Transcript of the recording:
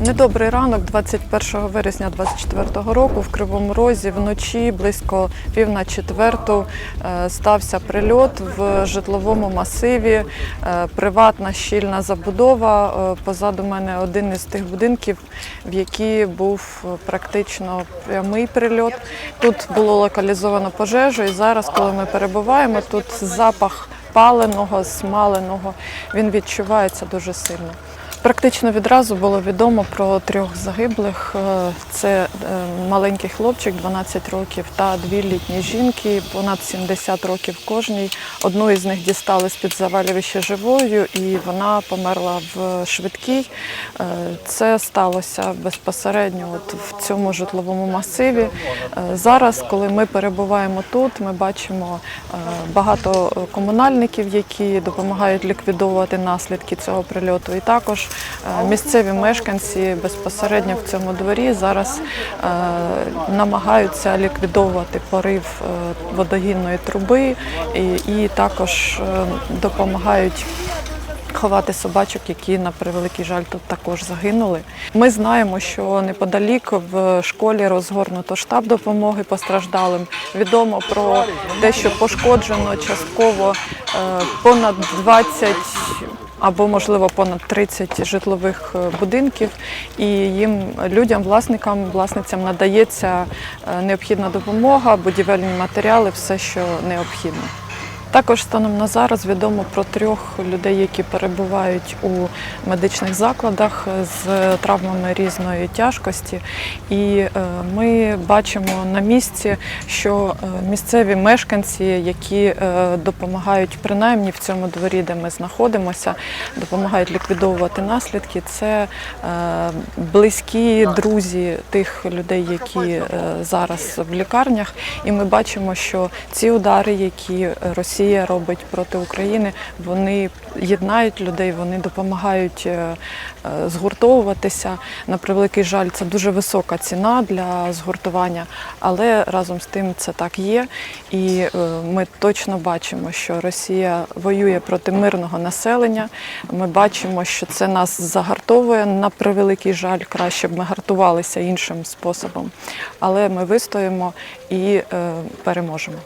Недобрий ранок 21 вересня 2024 року в Кривому Розі вночі близько пів на четверту е, стався прильот в житловому масиві. Е, Приватна щільна забудова. Е, Позаду мене один із тих будинків, в який був практично прямий прильот. Тут було локалізовано пожежу, і зараз, коли ми перебуваємо, тут запах паленого, смаленого, він відчувається дуже сильно. Практично відразу було відомо про трьох загиблих. Е, Це е, маленький хлопчик, 12 років, та дві літні жінки, понад 70 років кожній. Одну із них дістали з-під завалювища живою, і вона померла в швидкій. Е, Це сталося безпосередньо от в цьому житловому масиві. Зараз, коли ми перебуваємо тут, ми бачимо багато комунальників, які допомагають ліквідовувати наслідки цього прильоту. І також місцеві мешканці безпосередньо в цьому дворі зараз е, намагаються ліквідовувати порив е, водогінної труби і, також е, допомагають. Ховати собачок, які на превеликий жаль тут також загинули. Ми знаємо, що неподалік в школі розгорнуто штаб допомоги постраждалим. Відомо про те, що пошкоджено частково е, понад 20 або можливо понад 30 житлових е, будинків, і їм людям, власникам, власницям надається е, необхідна допомога, будівельні матеріали, все, що необхідно. Також станом на зараз відомо про трьох людей, які перебувають у медичних закладах з травмами різної тяжкості. І е, ми бачимо на місці, що е, місцеві мешканці, які е, допомагають принаймні в цьому дворі, де ми знаходимося, допомагають ліквідовувати наслідки. Це близькі друзі тих людей, які зараз в лікарнях. І ми бачимо, що ці удари, які Росія робить проти України, вони єднають людей, вони допомагають е, е, згуртовуватися. На превеликий жаль, це дуже висока ціна для згуртування, але разом з тим це так є. І е, ми точно бачимо, що Росія воює проти мирного населення. Ми бачимо, що це нас загартовує. На превеликий жаль, краще б ми гартувалися іншим способом. Але ми вистоїмо і переможемо.